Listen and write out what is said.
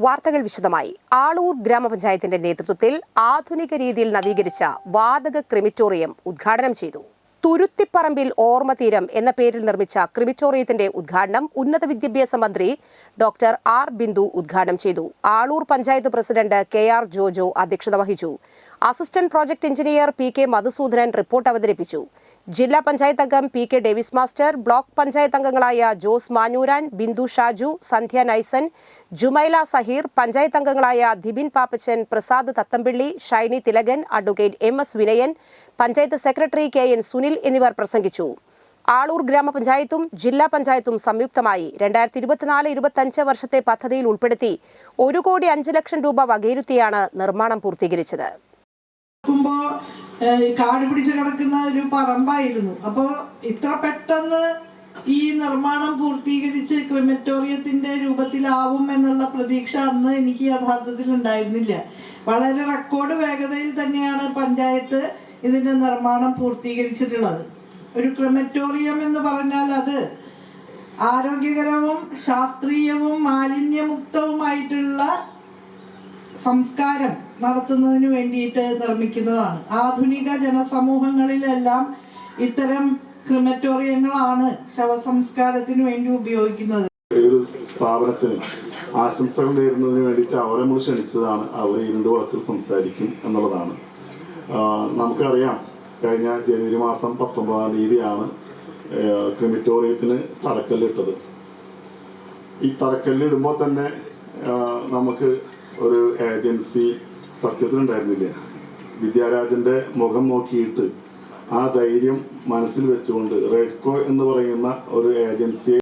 വാർത്തകൾ വിശദമായി. ആളൂർ ഗ്രാമപഞ്ചായത്തിന്റെ നേതൃത്വത്തിൽ ആധുനിക രീതിയിൽ നവീകരിച്ച വാതക ക്രിമിറ്റോറിയം ഉദ്ഘാടനം ചെയ്തു. തുരുത്തിപ്പറമ്പിൽ ഓർമ്മതീരം എന്ന പേരിൽ നിർമ്മിച്ച ക്രിമിറ്റോറിയത്തിന്റെ ഉദ്ഘാടനം ഉന്നത വിദ്യാഭ്യാസ മന്ത്രി ഡോക്ടർ ആർ. ബിന്ദു ഉദ്ഘാടനം ചെയ്തു. Aloor panchayat president K. R. Jojo അധ്യക്ഷത വഹിച്ചു. Assistant project engineer P. K. Madhusudanan report അവതരിപ്പിച്ചു. ജില്ലാ പഞ്ചായത്ത് അംഗം P K Davis master block panchayat അംഗങ്ങളായ ജോസ് മാനൂരാൻ ബിന്ദു ഷാജു സന്ധ്യ നൈസൻ ജുമൈല സഹീർ പഞ്ചായത്ത് അംഗങ്ങളായ Dibin Pappachan Prasad Thathampilly Shiny Thilakan advocate M S Vinayan panchayat secretary K N Sunil എന്നിവർ പ്രസംഗിച്ചു. ആളൂർ ഗ്രാമപഞ്ചായത്തും ജില്ലാ പഞ്ചായത്തും സംയുക്തമായി രണ്ടായിരത്തി ഇരുപത്തിനാല് ഇരുപത്തഞ്ച് വർഷത്തെ പദ്ധതിയിൽ ഉൾപ്പെടുത്തി ഒരു കോടി അഞ്ച് ലക്ഷം രൂപ വകയിരുത്തിയാണ് നിർമ്മാണം പൂർത്തീകരിച്ചത്. കാട് പിടിച്ച് കിടക്കുന്ന ഒരു പറമ്പായിരുന്നു. അപ്പോൾ ഇത്ര പെട്ടെന്ന് ഈ നിർമ്മാണം പൂർത്തീകരിച്ച് ക്രിമറ്റോറിയത്തിന്റെ രൂപത്തിലാവും എന്നുള്ള പ്രതീക്ഷ അന്ന് എനിക്ക് യഥാർത്ഥത്തിൽ ഉണ്ടായിരുന്നില്ല. വളരെ റെക്കോർഡ് വേഗതയിൽ തന്നെയാണ് പഞ്ചായത്ത് ഇതിന്റെ നിർമ്മാണം പൂർത്തീകരിച്ചിട്ടുള്ളത്. ഒരു ക്രിമറ്റോറിയം എന്ന് പറഞ്ഞാൽ അത് ആരോഗ്യകരവും ശാസ്ത്രീയവും മാലിന്യമുക്തവുമായിട്ടുള്ള സംസ്കാരം നടത്തുന്നതിന് വേണ്ടിയിട്ട് നിർമ്മിക്കുന്നതാണ്. ആധുനിക ജനസമൂഹങ്ങളിലെല്ലാം ഇത്തരം ക്രിമറ്റോറിയങ്ങളാണ് ശവസംസ്കാരത്തിന് വേണ്ടി ഉപയോഗിക്കുന്നത്. ഒരു സ്ഥാപനത്തിന് ആശംസകൾ നേരുന്നതിന് വേണ്ടിയിട്ട് അവരെ നമ്മൾ ക്ഷണിച്ചതാണ്. അവർ രണ്ട് വാക്കുകൾ സംസാരിക്കും എന്നുള്ളതാണ്. നമുക്കറിയാം കഴിഞ്ഞ ജനുവരി മാസം പത്തൊമ്പതാം തീയതിയാണ് ക്രിമിറ്റോറിയത്തിന് തറക്കല്ലിട്ടത്. ഈ തറക്കല്ലിടുമ്പോൾ തന്നെ നമുക്ക് ഒരു ഏജൻസി സത്യത്തിലുണ്ടായിരുന്നില്ല. വിദ്യാരാജന്റെ മുഖം നോക്കിയിട്ട് ആ ധൈര്യം മനസ്സിൽ വെച്ചുകൊണ്ട് റെഡ്കോ എന്ന് പറയുന്ന ഒരു ഏജൻസിയെ